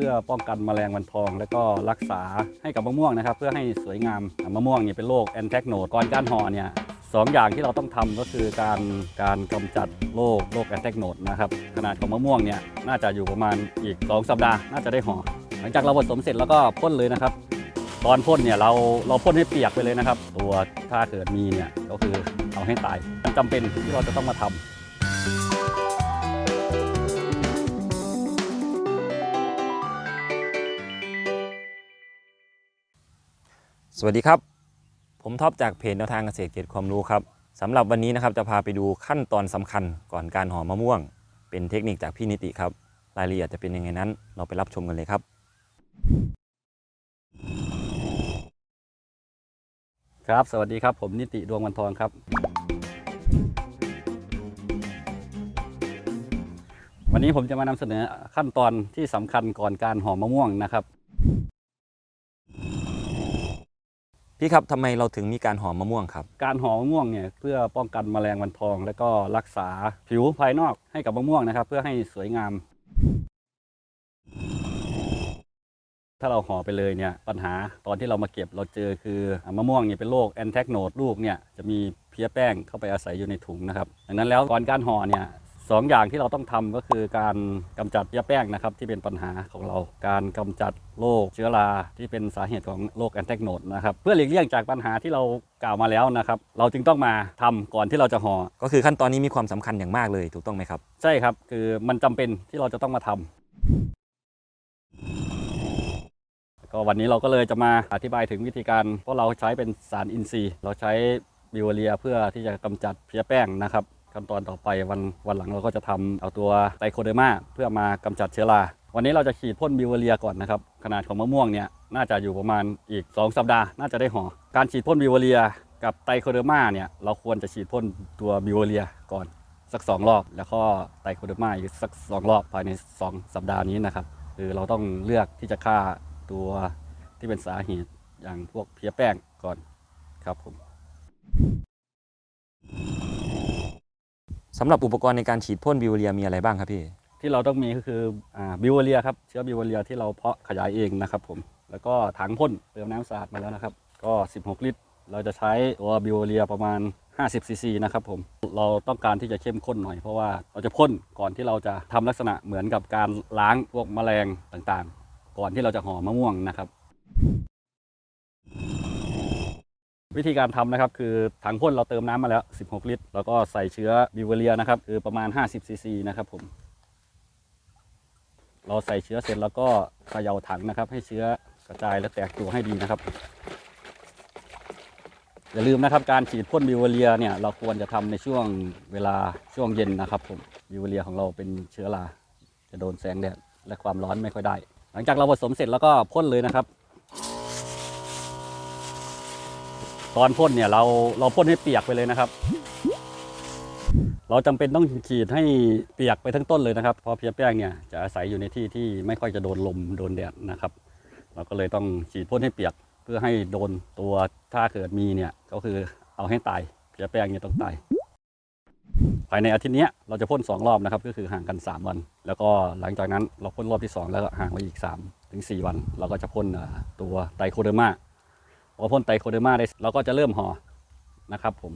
พื่อป้องกันแมลงวันทอง และก็รักษาให้กับมะม่วงนะครับ เพื่อให้สวยงามมะม่วงเนี่ยเป็นโรคแอนแทกโนดก่อนการห่อเนี่ยสองอย่างที่เราต้องทำก็คือการการกำจัดโรคโรคแอนแทกโนดนะครับขนาดของมะม่วงเนี่ยน่าจะอยู่ประมาณอีก 2 สัปดาห์น่าจะได้ห่อหลังจากเราผสมเสร็จแล้วก็พ่นเลยนะครับ ตอนพ่นเนี่ยเราเราพ่นให้เปียกไปเลยนะครับ ตัวถ้าเกิดมีเนี่ยก็คือเอาให้ตายมันจำเป็นที่เราจะต้องมาทำ สวัสดีครับ ผมท็อปจากเพจแนวทางเกษตรเกียรติความรู้ครับสำหรับวันนี้นะครับจะพาไปดูขั้นตอนสำคัญก่อนการห่อมะม่วง เป็นเทคนิคจากพี่นิติครับ รายละเอียดจะเป็นยังไงนั้น เราไปรับชมกันเลยครับ ครับสวัสดีครับผมนิติดวงวันทองครับวันนี้ผมจะมานำเสนอขั้นตอนที่สำคัญก่อนการห่อมะม่วงนะครับ พี่ครับทำไมเราถึงมีการห่อมะม่วงครับ การห่อมะม่วงเนี่ยเพื่อป้องกันแมลงวันทอง และก็รักษาผิวภายนอกให้กับมะม่วงนะครับ เพื่อให้สวยงาม ถ้าเราห่อไปเลยเนี่ยปัญหาตอนที่เรามาเก็บเราเจอคือมะม่วงเนี่ยเป็นโรคแอนแทกโนดลูกเนี่ยจะมีเพี้ยแป้งเข้าไปอาศัยอยู่ในถุงนะครับดังนั้นแล้วก่อนการห่อเนี่ย สองอย่างที่เราต้องทำก็คือการกำจัดเพี้ยแป้งนะครับที่เป็นปัญหาของเรา การกำจัดโรคเชื้อราที่เป็นสาเหตุของโรคแอนแทกโนดนะครับเพื่อหลีกเลี่ยงจากปัญหาที่เรากล่าวมาแล้วนะครับเราจึงต้องมาทำก่อนที่เราจะห่อก็คือขั้นตอนนี้มีความสำคัญอย่างมากเลยถูกต้องไหมครับ ใช่ครับคือมันจำเป็นที่เราจะต้องมาทำก็วันนี้เราก็เลยจะมาอธิบายถึงวิธีการเพราะเราใช้เป็นสารอินทรีย์ เราใช้บิวเรียเพื่อที่จะกำจัดเพลี้ยแป้งนะครับ ขั้นตอนต่อไปวันวันหลังเราก็จะทำเอาตัวไตโคเดอร์มาเพื่อมากำจัดเชื้อรา วันนี้เราจะฉีดพ่นบิวเรียก่อนนะครับ ขนาดของมะม่วงเนี่ยน่าจะอยู่ประมาณอีก 2 สัปดาห์ น่าจะได้ห่อ การฉีดพ่นบิวเรียกับไตโคเดอร์มาเนี่ยเราควรจะฉีดพ่นตัวบิวเรียก่อนสัก 2 รอบ แล้วก็ไตโคเดอร์มาอีกสัก 2 รอบภายใน 2 สัปดาห์นี้นะครับคือเราต้องเลือกที่จะฆ่าตัวที่เป็นสาเหตุอย่างพวกเพลี้ยแป้งก่อนครับผม สำหรับอุปกรณ์ในการฉีดพ่นบิวเรียมีอะไรบ้างครับพี่ ที่เราต้องมีก็คืออ่าบิวเรียครับเชื้อบิวเรียที่เราเพาะขยายเองนะครับผมแล้วก็ถังพ่นเติมน้ำสะอาดมาแล้วนะครับ ก็ 16 ลิตร เราจะใช้ตัวบิวเรียประมาณ 50 ซีซีนะครับผมเราต้องการที่จะเข้มข้นหน่อยเพราะว่าเราจะพ่นก่อนที่เราจะทำลักษณะเหมือนกับการล้างพวกแมลงต่างๆ ก่อนที่เราจะห่อมะม่วงนะครับ วิธีการทำนะครับคือถังพ่นเราเติมน้ำมาแล้ว 16 ลิตร แล้วก็ใส่เชื้อบิวเรียนะครับคือประมาณ 50 ซีซีนะครับผม เราใส่เชื้อเสร็จแล้วก็เขย่าถังนะครับ ให้เชื้อกระจายและแตกตัวให้ดีนะครับ อย่าลืมนะครับการฉีดพ่นบิวเรียเนี่ยเราควรจะทำในช่วงเวลาช่วงเย็นนะครับผมบิวเรียของเราเป็นเชื้อราจะโดนแสงแดดและความร้อนไม่ค่อยได้ หลังจากเราผสมเสร็จแล้วก็พ่นเลยนะครับ ตอนพ่นเนี่ยเราเราพ่นให้เปียกไปเลยนะครับ เราจำเป็นต้องฉีดให้เปียกไปทั้งต้นเลยนะครับ เพราะเพียแป้งเนี่ยจะอาศัยอยู่ในที่ที่ไม่ค่อยจะโดนลมโดนแดดนะครับ เราก็เลยต้องฉีดพ่นให้เปียกเพื่อให้โดนตัวถ้าเกิดมีเนี่ยก็คือเอาให้ตายเพียแป้งเนี่ยต้องตายภายในอาทิตย์นี้เราจะพ่นสองรอบนะครับก็คือห่างกัน 3 วัน แล้วก็หลังจากนั้นเราพ่นรอบที่ 2 แล้วก็ห่างไว้อีก3ถึง4วัน เราก็จะพ่นตัวไตโคเดอร์มา พอพ่นไตโคเดอร์มาได้เราก็จะเริ่มห่อนะครับผม